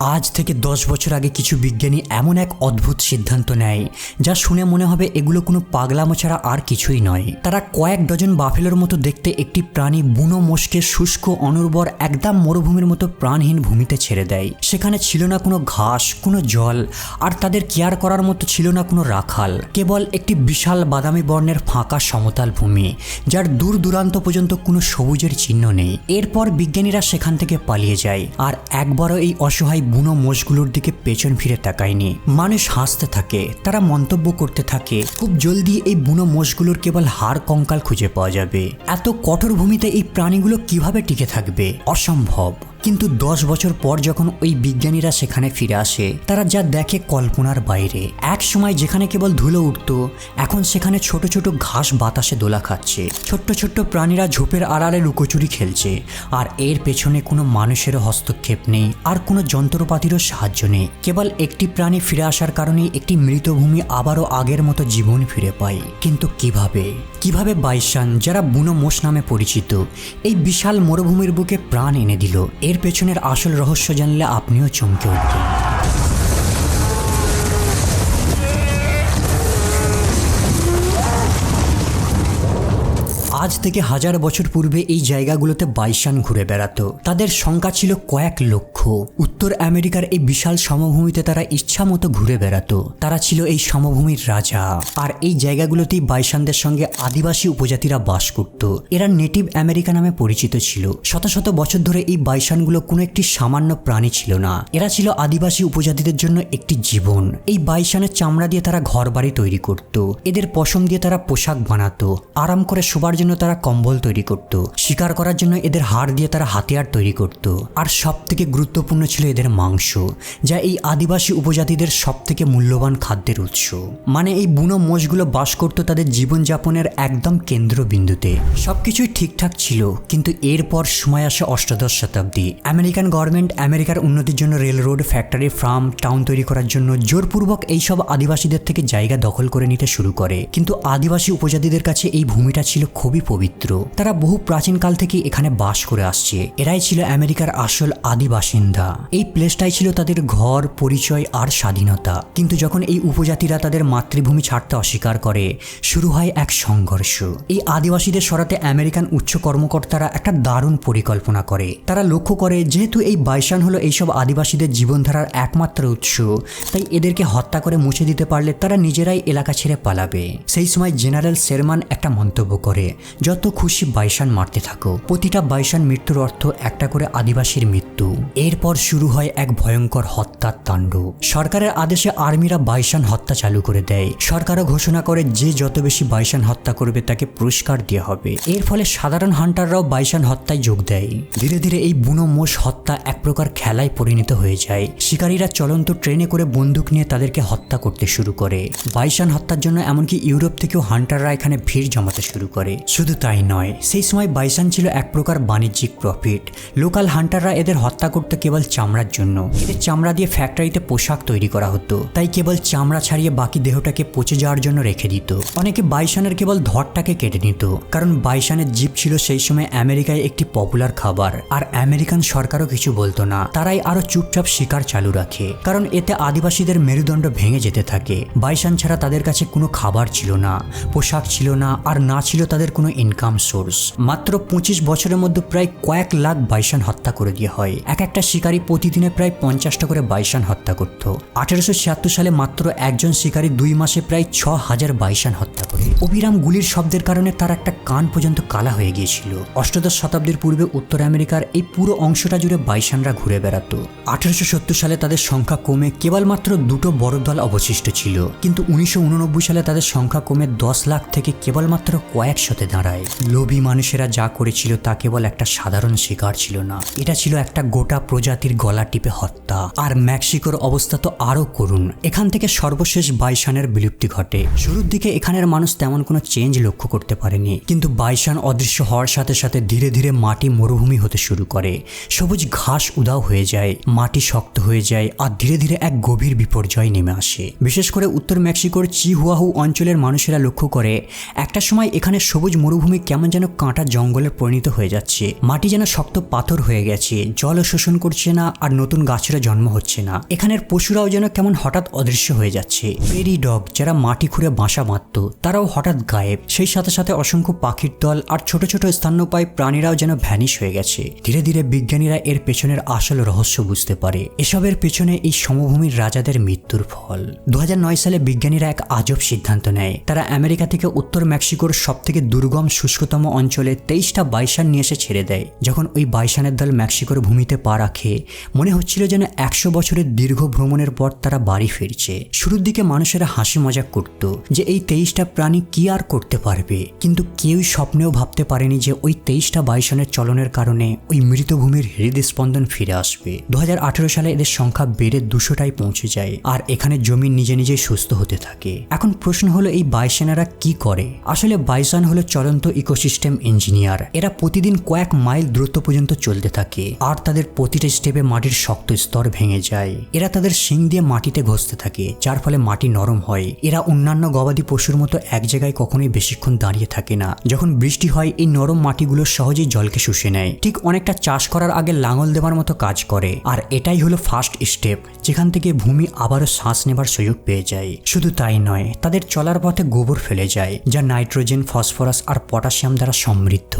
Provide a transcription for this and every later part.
আজ থেকে দশ বছর আগে কিছু বিজ্ঞানী এমন এক অদ্ভুত সিদ্ধান্ত নেয়, যা শুনে মনে হবে এগুলো কোনো পাগলামো ছাড়া আর কিছুই নয়। তারা কয়েক ডজন বাফেলোর মতো দেখতে একটি প্রাণী বুনো মোষকে শুষ্ক অনুর্বর একদম মরুভূমির মতো প্রাণহীন ভূমিতে ছেড়ে দেয়। সেখানে ছিল না কোনো ঘাস, কোনো জল, আর তাদের কেয়ার করার মতো ছিল না কোনো রাখাল। কেবল একটি বিশাল বাদামি বর্ণের ফাঁকা সমতল ভূমি, যার দূর দূরান্ত পর্যন্ত কোনো সবুজের চিহ্ন নেই। এরপর বিজ্ঞানীরা সেখান থেকে পালিয়ে যায়, আর একবারও এই অসহায় বুনো মোষগুলোর দিকে পেছন ফিরে তাকায়নি। মানুষ হাসতে থাকে, তারা মন্তব্য করতে থাকে, খুব জলদি এই বুনো মোষগুলোর কেবল হাড় কঙ্কাল খুঁজে পাওয়া যাবে। এত কঠোর ভূমিতে এই প্রাণীগুলো কীভাবে টিকে থাকবে? অসম্ভব। কিন্তু দশ বছর পর যখন ওই বিজ্ঞানীরা সেখানে ফিরে আসে, তারা যা দেখে কল্পনার বাইরে। এক সময় যেখানে কেবল ধুলো উঠত, এখন সেখানে ছোট ছোট ঘাস বাতাসে দোলা খাচ্ছে। ছোট্ট ছোট্ট প্রাণীরা ঝোপের আড়ালে লুকোচুরি খেলছে। আর এর পেছনে কোনো মানুষেরও হস্তক্ষেপ নেই, আর কোনো যন্ত্রপাতিরও সাহায্য নেই। কেবল একটি প্রাণী ফিরে আসার কারণেই একটি মৃতভূমি আবারও আগের মতো জীবন ফিরে পায়। কিন্তু কীভাবে? কীভাবে বাইশান, যারা বুনো মোষ নামে পরিচিত, এই বিশাল মরুভূমির বুকে প্রাণ এনে দিল? এর পেছনের আসল রহস্য জানলে আপনিও চমকে উঠবেন। আজ থেকে হাজার বছর পূর্বে এই জায়গাগুলোতে বাইশান ঘুরে বেড়াতো। তাদের সংখ্যা ছিল কয়েক লক্ষ। উত্তর আমেরিকার এই বিশাল সমভূমিতে তারা ইচ্ছা মতো ঘুরে বেড়াতো। তারা ছিল এই সমভূমির রাজা। আর এই জায়গাগুলোতেই বাইশানদের সঙ্গে আদিবাসী উপজাতিরা বাস করত। এরা নেটিভ আমেরিকা নামে পরিচিত ছিল। শত শত বছর ধরে এই বাইশানগুলো কোনো একটি সামান্য প্রাণী ছিল না। এরা ছিল আদিবাসী উপজাতিদের জন্য একটি জীবন। এই বাইশানের চামড়া দিয়ে তারা ঘর বাড়ি তৈরি করত। এদের পশম দিয়ে তারা পোশাক বানাতো। আরাম করে শোবার জন্য তারা কম্বল তৈরি করত, শিকার করার জন্য এদের হাড় দিয়ে তারা হাতিয়ার তৈরি করত। আর সব থেকে গুরুত্বপূর্ণ ছিল এদের মাংস, যা এই আদিবাসী উপজাতিদের সব থেকে মূল্যবান খাদ্যের উৎস। মানে এই বুনো মোষগুলো বাস করত তাদের জীবনযাপনের একদম কেন্দ্রবিন্দুতে। সবকিছুই ঠিকঠাক ছিল, কিন্তু এরপর সময় আসে অষ্টাদশ শতাব্দী। আমেরিকান গভর্নমেন্ট আমেরিকার উন্নতির জন্য rail road factory, farm, town তৈরি করার জন্য জোরপূর্বক এইসব আদিবাসীদের থেকে জায়গা দখল করে নিতে শুরু করে। কিন্তু আদিবাসী উপজাতিদের কাছে এই ভূমিটা ছিল খুবই পবিত্র। তারা বহু প্রাচীনকাল থেকে এখানে বাস করে আসছে। এরাই ছিল আমেরিকার আসল আদি বাসিন্দা। এই প্লেসটাই ছিল তাদের ঘর, পরিচয় আর স্বাধীনতা। কিন্তু যখন এই উপজাতিরা তাদের মাতৃভূমি ছাড়তে অস্বীকার করে, শুরু হয় এক সংঘর্ষ। এই আদিবাসীদের সরাতে আমেরিকান উচ্চ কর্মকর্তারা একটা দারুণ পরিকল্পনা করে। তারা লক্ষ্য করে, যেহেতু এই বাইসান হলো এইসব আদিবাসীদের জীবনধারার একমাত্র উৎস, তাই এদেরকে হত্যা করে মুছে দিতে পারলে তারা নিজেরাই এলাকা ছেড়ে পালাবে। সেই সময় জেনারেল শেরমান একটা মন্তব্য করে যত খুশি বাইসান মারতে থাকো। প্রতিটা বাইসান মৃত্যুর অর্থ একটা করে আদিবাসীর মৃত্যু। এরপর শুরু হয় এক ভয়ঙ্কর হত্যার তাণ্ডব সরকারের আদেশে আর্মিরা বাইসান হত্যা চালু করে দেয়। সরকারও ঘোষণা করে, যে যত বেশি বাইসান হত্যা করবে তাকে পুরস্কার দেওয়া হবে। এর ফলে সাধারণ হান্টাররাও বাইসান হত্যায় যোগ দেয়। ধীরে ধীরে এই বুনো মোষ হত্যা এক প্রকার খেলায় পরিণত হয়ে যায়। শিকারীরা চলন্ত ট্রেনে করে বন্দুক নিয়ে তাদেরকে হত্যা করতে শুরু করে। বাইসান হত্যার জন্য এমনকি ইউরোপ থেকেও হান্টাররা এখানে ভিড় জমাতে শুরু করে। শুধু তাই নয়, সেই সময় বাইসান ছিল এক প্রকার বাণিজ্যিক প্রফিট। লোকাল হান্টাররা এদের হত্যা করতে কেবল চামড়ার জন্য। এদের চামড়া দিয়ে ফ্যাক্টরিতে পোশাক তৈরি করা হতো। তাই কেবল চামড়া ছাড়িয়ে বাকি দেহটাকে পচে যাওয়ার জন্য রেখে দিত। অনেকে বাইসানের কেবল ধরটাকে কেটে নিত। কারণ বাইসানের জিপ ছিল সেই সময় আমেরিকায় একটি পপুলার খাবার। আর আমেরিকান সরকারও কিছু বলতো না। তারাই আরও চুপচাপ শিকার চালু রাখে। কারণ এতে আদিবাসীদের মেরুদণ্ড ভেঙে যেতে থাকে। বাইসান ছাড়া তাদের কাছে কোনো খাবার ছিল না, পোশাক ছিল না, আর না ছিল তাদের কোনো ইনকাম সোর্স মাত্র পঁচিশ বছরের মধ্যে প্রায় কয়েক লাখ বাইসান হত্যা করে দিয়ে হয়। এক একটা শিকারী প্রতিদিনে প্রায় পঞ্চাশটা করে বাইসান হত্যা করত। আঠেরোশো ছিয়াত্তর সালে মাত্র একজন শিকারী দুই মাসে প্রায় ছ হাজার বাইসান হত্যা করে। অবিরাম গুলির শব্দের কারণে তার একটা কান পর্যন্ত কালা হয়ে গিয়েছিল। অষ্টাদশ শতাব্দীর পূর্বে উত্তর আমেরিকার এই পুরো অংশটা জুড়ে বাইসানরা ঘুরে বেড়াতো। আঠেরোশো সালে তাদের সংখ্যা কমে কেবলমাত্র দুটো বড় দল অবশিষ্ট ছিল। কিন্তু উনিশশো উননব্বই সালে তাদের সংখ্যা কমে দশ লাখ থেকে কেবলমাত্র কয়েক কয়েকশোতে দাঁড়ায়। লোভী মানুষেরা যা করেছিল তা কেবল একটা সাধারণ শিকার ছিল না। এটা ছিল একটা গোটা প্রজাতির গলা টিপে হত্যা। আর মেক্সিকোর অবস্থা তো আরও করুন এখান থেকে সর্বশেষ বাইসানের বিলুপ্তি ঘটে। শুরুর দিকে এখানের মানুষ তেমন কোনো চেঞ্জ লক্ষ্য করতে পারেনি। কিন্তু বাইসান অদৃশ্য হওয়ার সাথে সাথে ধীরে ধীরে মাটি মরুভূমি হতে শুরু করে। সবুজ ঘাস উদাও হয়ে যায়, মাটি শক্ত হয়ে যায়, আর ধীরে ধীরে এক গভীর বিপর্যয় নেমে আসে। বিশেষ করে উত্তর মেক্সিকোর চিহুয়াহু অঞ্চলের মানুষেরা লক্ষ্য করে, একটা সময় এখানে সবুজ মরুভূমি কেমন যেন কাঁটা জঙ্গলে পরিণত হয়ে যাচ্ছে। মাটি যেন শক্ত পাথর হয়ে গেছে, জলও শোষণ করছে না আর নতুন গাছেরও জন্ম হচ্ছে না। এখানের পশুরাও যেন কেমন হঠাৎ অদৃশ্য হয়ে যাচ্ছে। পেরি ডগ যারা মাটি খুঁড়ে বাসা বাঁধত, তারাও হঠাৎ গায়েব। সেই সাথে সাথে অসংখ্য পাখির দল আর ছোট ছোট স্তন্যপায়ী প্রাণীরাও যেন ভ্যানিশ হয়ে গেছে। ধীরে ধীরে বিজ্ঞানীরা এর পেছনের আসল রহস্য বুঝতে পারে। এসবের পেছনে এই সমভূমির রাজাদের মৃত্যুর ফল। দু হাজার নয় সালে বিজ্ঞানীরা এক আজব সিদ্ধান্ত নেয়। তারা আমেরিকা থেকে উত্তর মেক্সিকোর সব থেকে দুর্গম শুষ্কতম অঞ্চলে তেইশটা বাইসান নিয়ে এসে ছেড়ে দেয়। যখন ওই বাইসানের দল মেক্সিকোর ভূমিতে পা রাখে, মনে হচ্ছিল যেন একশো বছরের দীর্ঘ ভ্রমণের পর তারা বাড়ি ফিরছে। শুরুর দিকে মানুষেরা হাসি মজাক করত যে এই তেইশটা প্রাণী কি আর করতে পারবে। কিন্তু কেউই স্বপ্নেও ভাবতে পারেনি যে ওই তেইশটা বাইসনের চলনের কারণে ওই মৃতভূমির হৃদস্পন্দন ফিরে আসবে। দু হাজার আঠেরো সালে এদের সংখ্যা বেড়ে দুশোটায় পৌঁছে যায়, আর এখানে জমি নিজে নিজেই সুস্থ হতে থাকে। এখন প্রশ্ন হলো, এই বাইসেনারা কি করে? আসলে বাইসন হলো চলন্ত ইকোসিস্টেম ইঞ্জিনিয়ার, এরা প্রতিদিন কয়েক মাইল দূরত্ব পর্যন্ত চলতে থাকে, আর তাদের প্রতিটা স্টেপে মাটির শক্ত স্তর ভেঙে যায়। এরা তাদের শিং দিয়ে মাটিতে ঘষতে থাকে, যার ফলে মাটি নরম হয়। এরা অন্যান্য গবাদি পশুর মতো এক জায়গায় কখনোই বেশিক্ষণ দাঁড়িয়ে থাকে না। যখন বৃষ্টি হয়, এই নরম মাটিগুলো সহজেই জলকে শুষে নেয়। ঠিক অনেকটা চাষ করার আগে লাঙল দেওয়ার মতো কাজ করে, আর এটাই হলো ফার্স্ট স্টেপ, যেখান থেকে ভূমি আবারও শ্বাস নেবার সুযোগ পেয়ে যায়। শুধু তাই নয়, তাদের চলার পথে গোবর ফেলে যায়, যা নাইট্রোজেন, ফসফরাস আর পটাশিয়াম দ্বারা সমৃদ্ধ।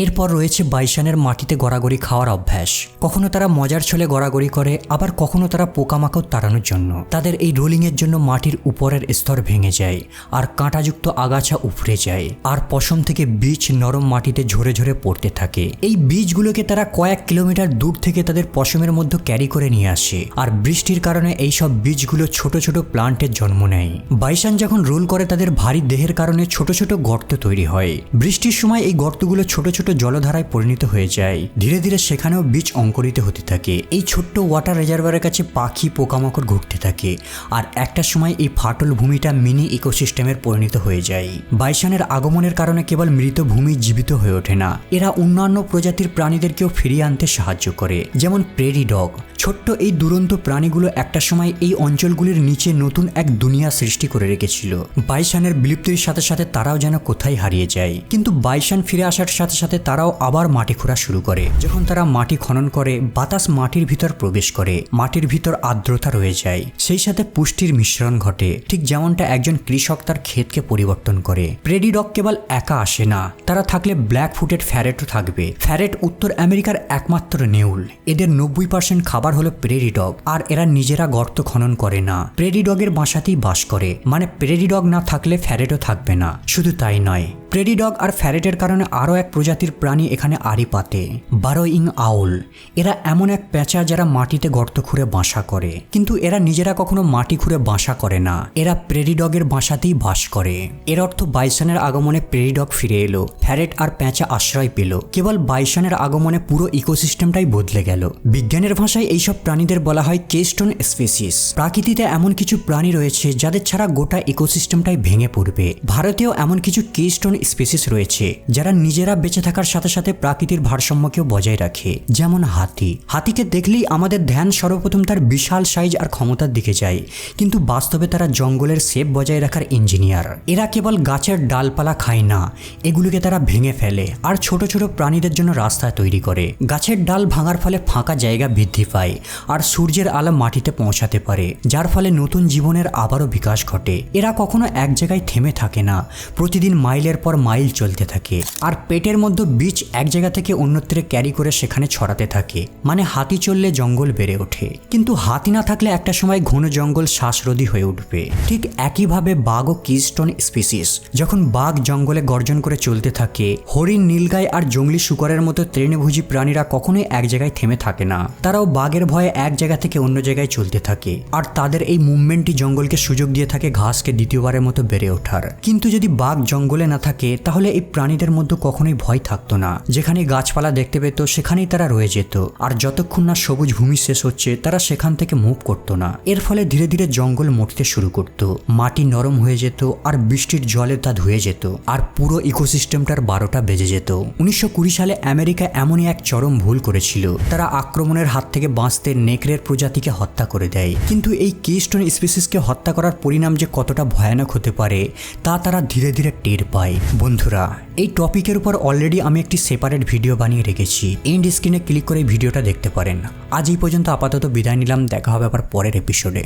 এরপর রয়েছে বাইসানের মাটিতে গড়াগড়ি খাওয়ার অভ্যাস। কখনো তারা মজার ছলে গড়াগড়ি করে, আবার কখনো তারা পোকামাকড় তাড়ানোর জন্য। তাদের এই রোলিংয়ের জন্য মাটির উপরের স্তর ভেঙে যায়, আর কাঁটাযুক্ত আগাছা উপড়ে যায়, আর পশম থেকে বীজ নরম মাটিতে ঝরে ঝরে পড়তে থাকে। এই বীজগুলোকে তারা কয়েক কিলোমিটার দূর থেকে তাদের পশমের মধ্যে ক্যারি করে নিয়ে আসে, আর বৃষ্টির কারণে এই সব বীজগুলো ছোট ছোট প্লান্টের জন্ম নেয়। বাইসান যখন রোল করে, তাদের ভারী দেহের কারণে ছোট ছোট গর্ত তৈরি হয়। বৃষ্টির সময় এই গর্তগুলো ছোট ছোট জলধারায় পরিণত হয়ে যায়। ধীরে ধীরে সেখানেও বীজ অঙ্কুরিত হতে থাকে। এই ছোট্ট ওয়াটার রিজার্ভারের কাছে পাখি, পোকামাকড় ঘুরতে থাকে। আর একটা সময় এই ফাটল ভূমিটা মিনি ইকোসিস্টেমের পরিণত হয়ে যায়। বাইসানের আগমনের কারণে কেবল মৃত ভূমি জীবিত হয়ে ওঠে না। এরা অন্যান্য প্রজাতির প্রাণীদেরকেও ফিরিয়ে আনতে সাহায্য করে, যেমন প্রেরি ডগ ছোট্ট এই দুরন্ত প্রাণীগুলো একটা সময় এই অঞ্চলগুলির নিচে নতুন এক দুনিয়া সৃষ্টি করে রেখেছিল। বাইসানের বিলুপ্তির সাথে সাথে তারাও যেন কোথায় হারিয়ে যায়। কিন্তু বাইসান ফিরে আসার সাথে সাথে তারাও আবার মাটি খোঁড়া শুরু করে। যখন তারা মাটি খনন করে, বাতাস মাটির ভিতর প্রবেশ করে। মাটির ভিতর আর্দ্রতা রয়ে যায়। সেই সাথে পুষ্টির মিশ্রণ ঘটে। ঠিক যেমনটা একজন কৃষক তার ক্ষেতকে পরিবর্তন করে। প্রেডিডক কেবল একা আসে না। তারা থাকলে ব্ল্যাক ফুটেড ফ্যারেটও থাকবে। ফ্যারেট উত্তর আমেরিকার একমাত্র নেউল। এদের নব্বই পার্সেন্ট খাবার হলো প্রেরিডগ আর এরা নিজেরা গর্ত খনন করে না। প্রেরি ডগের বাসাতেই বাস করে। মানে প্রেরিডগ না থাকলে ফ্যারেটও থাকবে না। শুধু তাই নয়। প্রেডি ডগ আর ফ্যারেটের কারণে আরও এক প্রজাতির প্রাণী এখানে আড়ি পাতে, বারোইং আউল। এরা এমন এক পেঁচা যারা মাটিতে গর্ত খুঁড়ে বাসা করে। কিন্তু এরা নিজেরা কখনো মাটি খুঁড়ে বাসা করে না। এরা প্রেডি ডগের বাসাতেই বাস করে। এর অর্থ বাইসনের আগমনে প্রেডি ডগ ফিরে এলো। ফ্যারেট আর পেঁচা আশ্রয় পেল। কেবল বাইসনের আগমনে পুরো ইকোসিস্টেমটাই বদলে গেল। বিজ্ঞানের ভাষায় এইসব প্রাণীদের বলা হয় কেস্টন স্পেসিস। প্রাকৃতিতে এমন কিছু প্রাণী রয়েছে যাদের ছাড়া গোটা ইকোসিস্টেমটাই ভেঙে পড়বে। ভারতেও এমন কিছু কেস্টন স্পেসিস রয়েছে, যারা নিজেরা বেঁচে থাকার সাথে সাথে প্রাকৃতির ভারসাম্যকেও বজায় রাখে। যেমন হাতি। হাতিকে দেখলেই আমাদের ধ্যান সর্বপ্রথম তার বিশাল সাইজ আর ক্ষমতার দিকে যায়। কিন্তু বাস্তবে তারা জঙ্গলের সেপ বজায় রাখার ইঞ্জিনিয়ার এরা কেবল গাছের ডালপালা খায় না, এগুলোকে তারা ভেঙে ফেলে আর ছোট ছোট প্রাণীদের জন্য রাস্তা তৈরি করে। গাছের ডাল ভাঙার ফলে ফাঁকা জায়গা বৃদ্ধি পায় আর সূর্যের আলো মাটিতে পৌঁছাতে পারে, যার ফলে নতুন জীবনের আবারও বিকাশ ঘটে। এরা কখনো এক জায়গায় থেমে থাকে না। প্রতিদিন মাইলের পর মাইল চলতে থাকে। আর পেটের মধ্যে বীজ এক জায়গা থেকে অন্যত্রে ক্যারি করে সেখানে ছড়াতে থাকে। মানে হাতি চললে জঙ্গল বেড়ে ওঠে। কিন্তু হাতি না থাকলে একটা সময় ঘন জঙ্গল শ্বাসরোধী হয়ে উঠবে। ঠিক একইভাবে বাঘ ও কিস্টন স্পিসিস। যখন বাঘ জঙ্গলে গর্জন করে চলতে থাকে, হরিণ নীলগাই আর জঙ্গলি শুকরের মতো তৃণভোজী প্রাণীরা কখনোই এক জায়গায় থেমে থাকে না। তারাও বাঘের ভয়ে এক জায়গা থেকে অন্য জায়গায় চলতে থাকে। আর তাদের এই মুভমেন্টই জঙ্গলকে সুযোগ দিয়ে থাকে ঘাসকে দ্বিতীয়বারের মতো বেড়ে ওঠার। কিন্তু যদি বাঘ জঙ্গলে না থাকে তাহলে এই প্রাণীদের মধ্যে কখনোই ভয় থাকতো না। যেখানে গাছপালা দেখতে পেত, সেখানেই তারা রয়ে যেত। আর যতক্ষণ না সবুজ ভূমি শেষ হচ্ছে, তারা সেখান থেকে মুভ করতো না। এর ফলে ধীরে ধীরে জঙ্গল মরতে শুরু করত। মাটি নরম হয়ে যেত, আর বৃষ্টির জলে তা ধুয়ে যেত। আর পুরো ইকোসিস্টেমটার বারোটা বেজে যেত। উনিশশো কুড়ি সালে আমেরিকা এমনই এক চরম ভুল করেছিল। তারা আক্রমণের হাত থেকে বাঁচতে নেকড়ের প্রজাতিকে হত্যা করে দেয়। কিন্তু এই কেস্টন স্পিসিসকে হত্যা করার পরিণাম যে কতটা ভয়ানক হতে পারে, তা তারা ধীরে ধীরে টের পায়। বন্ধুরা, এই টপিকের উপর অলরেডি আমি একটি সেপারেট ভিডিও বানিয়ে রেখেছি। এন্ড স্ক্রিনে ক্লিক করে ভিডিওটা দেখতে পারেন। আজ এই পর্যন্ত আপাতত বিদায় নিলাম, দেখা হবে আবার পরের এপিসোডে